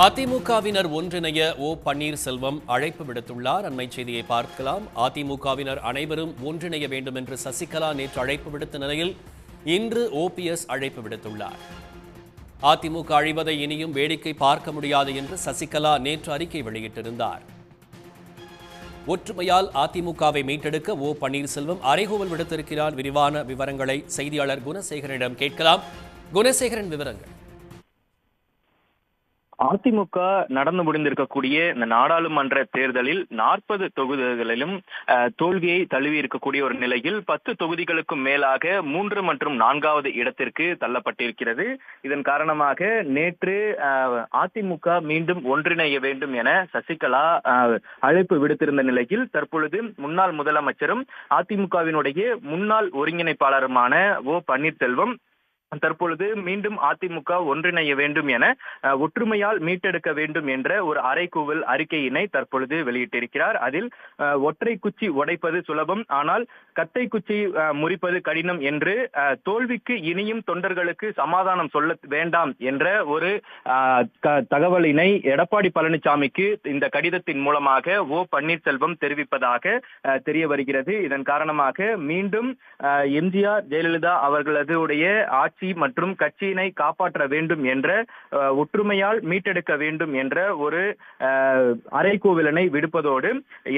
அதிமுகவினர் ஒன்றிணைய ஓ பன்னீர்செல்வம் அழைப்பு விடுத்துள்ளார். அண்மை செய்தியை பார்க்கலாம். அதிமுகவினர் அனைவரும் ஒன்றிணைய வேண்டும் என்று சசிகலா நேற்று அழைப்பு விடுத்த நிலையில் இன்று ஓபிஎஸ் அழைப்பு விடுத்துள்ளார். அதிமுக அழிவதை இனியும் வேடிக்கை பார்க்க முடியாது என்று சசிகலா நேற்று அறிக்கை வெளியிட்டிருந்தார். ஒற்றுமையால் அதிமுகவை மீட்டெடுக்க ஓ பன்னீர்செல்வம் அறைகூவல் விடுத்திருக்கிறார். விரிவான விவரங்களை செய்தியாளர் குணசேகரனிடம் கேட்கலாம். குணசேகரன் விவரங்கள். அதிமுக நடந்து முடிந்திருக்கக்கூடிய இந்த நாடாளுமன்ற தேர்தலில் நாற்பது தொகுதிகளிலும் தோல்வியை தழுவி இருக்கக்கூடிய ஒரு நிலையில் பத்து தொகுதிகளுக்கும் மேலாக மூன்று மற்றும் நான்காவது இடத்திற்கு தள்ளப்பட்டிருக்கிறது. இதன் காரணமாக நேற்று அதிமுக மீண்டும் ஒன்றிணைய வேண்டும் என சசிகலா அழைப்பு விடுத்திருந்த நிலையில் தற்பொழுது முன்னாள் முதலமைச்சரும் அதிமுகவினுடைய முன்னாள் ஒருங்கிணைப்பாளருமான ஓ பன்னீர்செல்வம் தற்பொழுது மீண்டும் அதிமுக ஒன்றிணைய வேண்டும் என ஒற்றுமையால் மீட்டெடுக்க வேண்டும் என்ற ஒரு அறைகூவல் அறிக்கையினை தற்பொழுது வெளியிட்டிருக்கிறார். அதில் ஒற்றை குச்சி உடைப்பது சுலபம் ஆனால் கத்தை குச்சி முறிப்பது கடினம் என்று தோல்விக்கு இனியும் தொண்டர்களுக்கு சமாதானம் சொல்ல வேண்டாம் என்ற ஒரு த- தகவலினை எடப்பாடி பழனிசாமிக்கு இந்த கடிதத்தின் மூலமாக ஓ பன்னீர்செல்வம் தெரிவிப்பதாக தெரிய வருகிறது. இதன் காரணமாக மீண்டும் எம்ஜிஆர் ஜெயலலிதா அவர்களது உடைய ஆட்சி மற்றும் கட்சியினை காப்பாற்ற வேண்டும் என்ற ஒற்றுமையால் மீட்டெடுக்க வேண்டும் என்ற ஒரு அஹ், அறைகூவலனை விடுப்பதோடு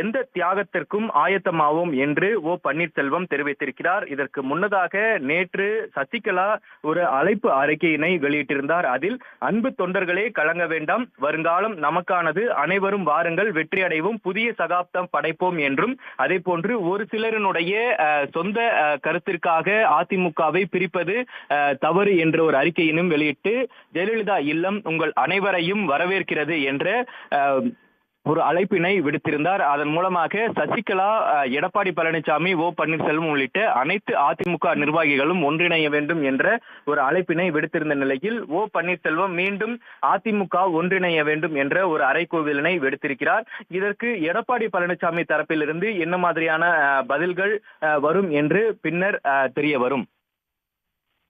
எந்த தியாகத்திற்கும் ஆயத்தமாவோம் என்று ஓ பன்னீர்செல்வம் தெரிவித்திருக்கிறார். இதற்கு முன்னதாக நேற்று சசிகலா ஒரு அழைப்பு அறிக்கையினை வெளியிட்டிருந்தார். அதில் அன்பு தொண்டர்களே கலங்க வேண்டாம். வருங்காலம் நமக்கானது. அனைவரும் வாருங்கள். வெற்றி அடைவோம் புதிய சகாப்தம் படைப்போம் என்றும் அதே போன்று ஒரு சிலரினுடைய அஹ், சொந்த கருத்திற்காக அதிமுகவை பிரிப்பது தவறு என்ற ஒரு அறிக்கையினும் வெளியிட்டு ஜெயலலிதா இல்லம் உங்கள் அனைவரையும் வரவேற்கிறது என்ற ஒரு அழைப்பினை விடுத்திருந்தார். அதன் மூலமாக சசிகலா எடப்பாடி பழனிசாமி ஓ பன்னீர்செல்வம் உள்ளிட்ட அனைத்து அதிமுக நிர்வாகிகளும் ஒன்றிணைய வேண்டும் என்ற ஒரு அழைப்பினை விடுத்திருந்த நிலையில் ஓ பன்னீர்செல்வம் மீண்டும் அதிமுக ஒன்றிணைய வேண்டும் என்ற ஒரு அறைகூவலினை விடுத்திருக்கிறார். இதற்கு எடப்பாடி பழனிசாமி தரப்பிலிருந்து என்ன மாதிரியான பதில்கள் வரும் என்று பின்னர் அஹ், தெரிய வரும்